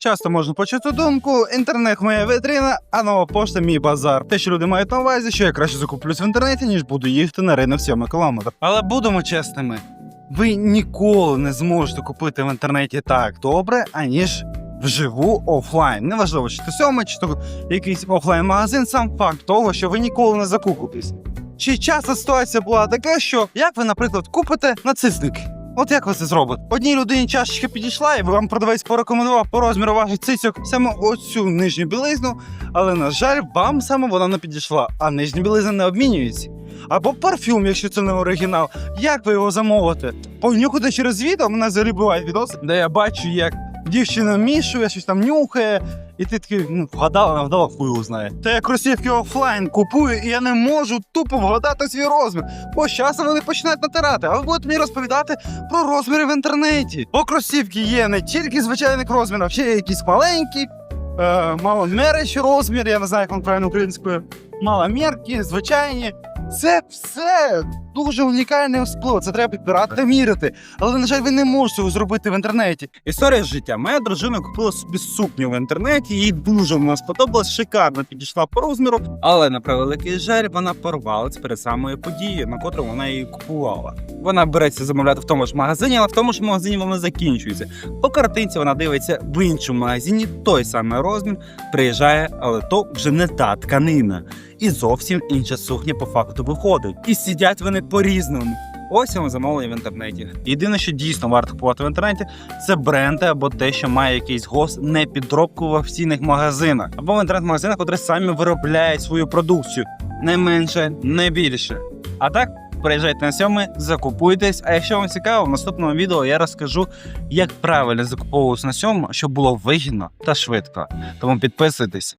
Часто можна почути думку: інтернет моя витрина, а нова пошта мій базар. Те, що люди мають на увазі, що я краще закуплюсь в інтернеті, ніж буду їхати на ринок 7 кілометр. Але будемо чесними, ви ніколи не зможете купити в інтернеті так добре, аніж вживу офлайн. Неважливо, чи то сьомий, чи то якийсь офлайн-магазин, сам факт того, що ви ніколи не закупитесь. Чи часто ситуація була така, що як ви, наприклад, купите нацистики? От як ви це зробите? Одній людині чашечка підійшла, і вам продавець порекомендував по розміру ваших цицьок саме оцю нижню білизну, але на жаль, вам саме вона не підійшла, а нижня білизна не обмінюється. Або парфюм, якщо це не оригінал. Як ви його замовите? Понюхати через відео, мене взагалі бувають відоси, де я бачу, як дівчина мішує, щось там нюхає, і ти такий, ну, вгадала, не вгадала, хуй знає. Та я кросівки офлайн купую, і я не можу тупо вгадати свій розмір. Бо часом вони починають натирати, а ви будете мені розповідати про розміри в інтернеті. Бо кросівки є не тільки звичайних розмірів, а ще є якісь маленькі, е, маломерячі розміри, я не знаю, як він правильно українською. Маломірки, звичайні. Це все дуже унікальний сплив. Це треба підбирати та міряти. Але, на жаль, ви не можете цього зробити в інтернеті. Історія життя. Моя дружина купила собі сукню в інтернеті, їй дуже вона сподобалась, шикарно підійшла по розміру. Але на превеликий жаль, вона порвалась перед самою подією, на котру вона її купувала. Вона береться замовляти в тому ж магазині, але в тому ж магазині вона закінчується. По картинці вона дивиться в іншому магазині той самий розмір, приїжджає, але то вже не та тканина. І зовсім інша сукня по факту виходить. І сидять вони по-різному. Ось йому замовлення в інтернеті. Єдине, що дійсно варто купувати в інтернеті, це бренди або те, що має якийсь гос, не підробку в офіційних магазинах, або в інтернет-магазинах, які самі виробляють свою продукцію. Не менше, не більше. А так, приїжджайте на сьомий, закупуйтесь. А якщо вам цікаво, в наступному відео я розкажу, як правильно закуповуватися на сьому, щоб було вигідно та швидко. Тому підписуйтесь.